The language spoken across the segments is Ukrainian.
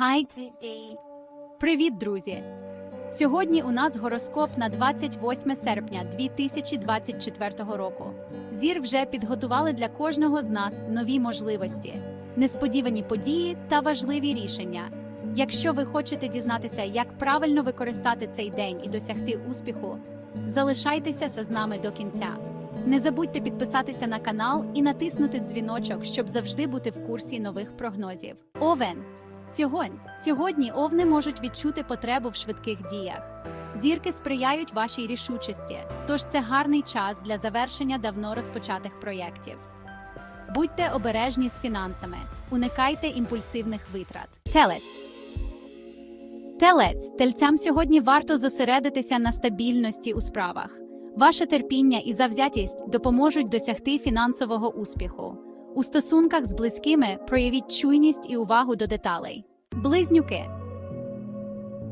Hi, today. Привіт, друзі! Сьогодні у нас гороскоп на 28 серпня 2024 року. Зір вже підготували для кожного з нас нові можливості, несподівані події та важливі рішення. Якщо ви хочете дізнатися, як правильно використати цей день і досягти успіху, залишайтеся з нами до кінця. Не забудьте підписатися на канал і натиснути дзвіночок, щоб завжди бути в курсі нових прогнозів. Овен Сьогодні, сьогодні овни можуть відчути потребу в швидких діях. Зірки сприяють вашій рішучості, тож це гарний час для завершення давно розпочатих проєктів. Будьте обережні з фінансами, уникайте імпульсивних витрат. Телець. Телець. Тельцям сьогодні варто зосередитися на стабільності у справах. Ваше терпіння і завзятість допоможуть досягти фінансового успіху. У стосунках з близькими проявіть чуйність і увагу до деталей. Близнюки.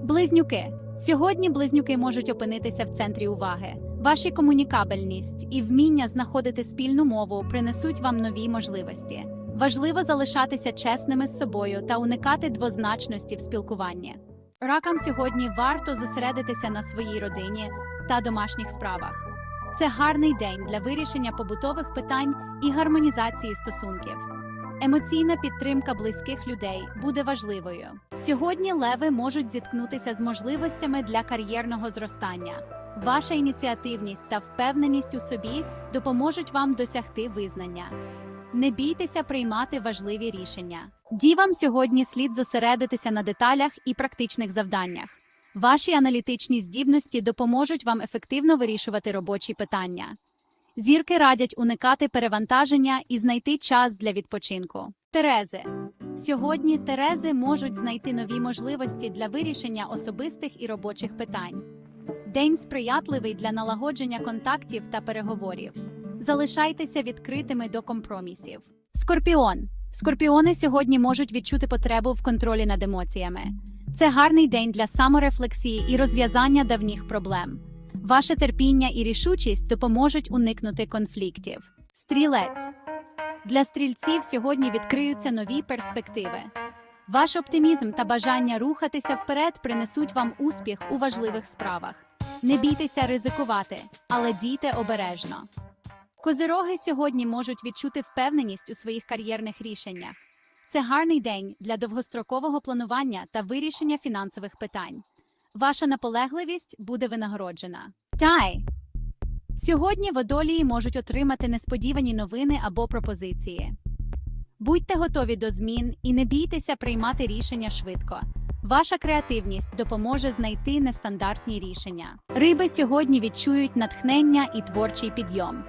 Близнюки. Сьогодні близнюки можуть опинитися в центрі уваги. Ваші комунікабельність і вміння знаходити спільну мову принесуть вам нові можливості. Важливо залишатися чесними з собою та уникати двозначності в спілкуванні. Ракам сьогодні варто зосередитися на своїй родині та домашніх справах. Це гарний день для вирішення побутових питань і гармонізації стосунків. Емоційна підтримка близьких людей буде важливою. Сьогодні леви можуть зіткнутися з можливостями для кар'єрного зростання. Ваша ініціативність та впевненість у собі допоможуть вам досягти визнання. Не бійтеся приймати важливі рішення. Дівам сьогодні слід зосередитися на деталях і практичних завданнях. Ваші аналітичні здібності допоможуть вам ефективно вирішувати робочі питання. Зірки радять уникати перевантаження і знайти час для відпочинку. Терези сьогодні Терези можуть знайти нові можливості для вирішення особистих і робочих питань. День сприятливий для налагодження контактів та переговорів. Залишайтеся відкритими до компромісів. Скорпіон. Скорпіони сьогодні можуть відчути потребу в контролі над емоціями. Це гарний день для саморефлексії і розв'язання давніх проблем. Ваше терпіння і рішучість допоможуть уникнути конфліктів. Стрілець для стрільців сьогодні відкриються нові перспективи. Ваш оптимізм та бажання рухатися вперед принесуть вам успіх у важливих справах. Не бійтеся ризикувати, але дійте обережно. Козироги сьогодні можуть відчути впевненість у своїх кар'єрних рішеннях. Це гарний день для довгострокового планування та вирішення фінансових питань. Ваша наполегливість буде винагороджена. Тай! Сьогодні водолії можуть отримати несподівані новини або пропозиції. Будьте готові до змін і не бійтеся приймати рішення швидко. Ваша креативність допоможе знайти нестандартні рішення. Риби сьогодні відчують натхнення і творчий підйом.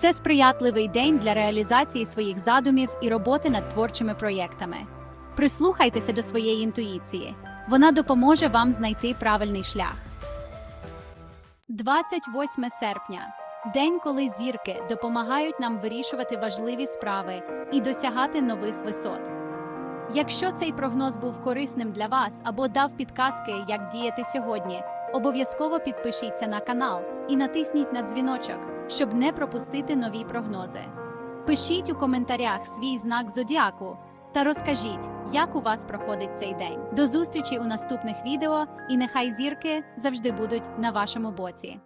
Це сприятливий день для реалізації своїх задумів і роботи над творчими проєктами. Прислухайтеся до своєї інтуїції. Вона допоможе вам знайти правильний шлях. 28 серпня день, коли зірки допомагають нам вирішувати важливі справи і досягати нових висот. Якщо цей прогноз був корисним для вас або дав підказки, як діяти сьогодні, обов'язково підпишіться на канал і натисніть на дзвіночок, щоб не пропустити нові прогнози. Пишіть у коментарях свій знак зодіаку та розкажіть, як у вас проходить цей день. До зустрічі у наступних відео, і нехай зірки завжди будуть на вашому боці.